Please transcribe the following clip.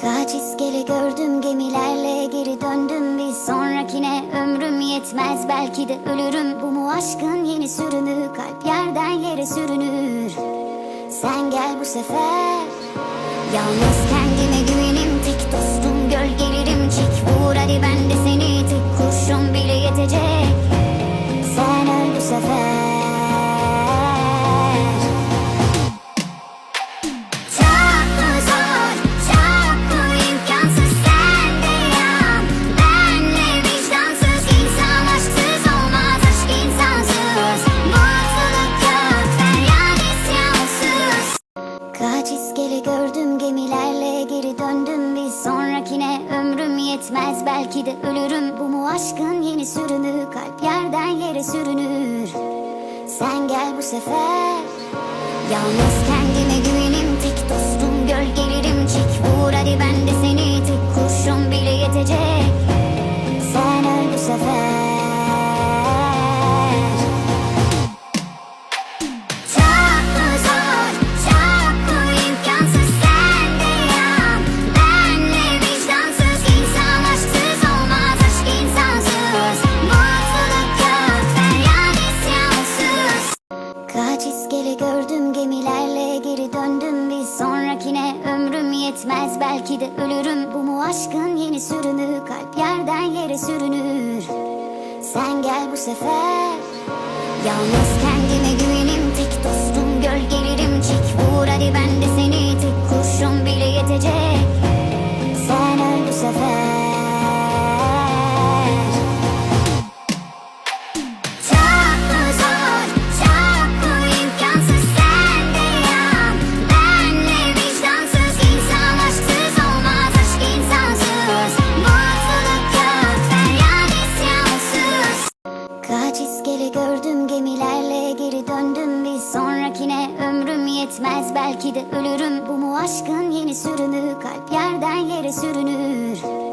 Kaç iskele gördüm gemilerle geri döndüm. Bir sonrakine ömrüm yetmez belki de ölürüm. Bu mu aşkın yeni sürümü kalp yerden yere sürünür. Sen gel bu sefer. Yalnız kendime güvenim Gördüm gemilerle geri döndüm. Bir sonrakine ömrüm yetmez belki de ölürüm. Bu mu aşkın yeni sürümü kalp yerden yere sürünür. Sen gel bu sefer. Yalnız kendime güvenim tek dostum gölgelerim belki de ölürüm. Bu mu aşkın yeni sürümü kalp yerden yere sürünür. Sen gel bu sefer. Yalnız kendime güvenim yetmez belki de ölürüm. Bu mu aşkın yeni sürümü kalp yerden yere sürünür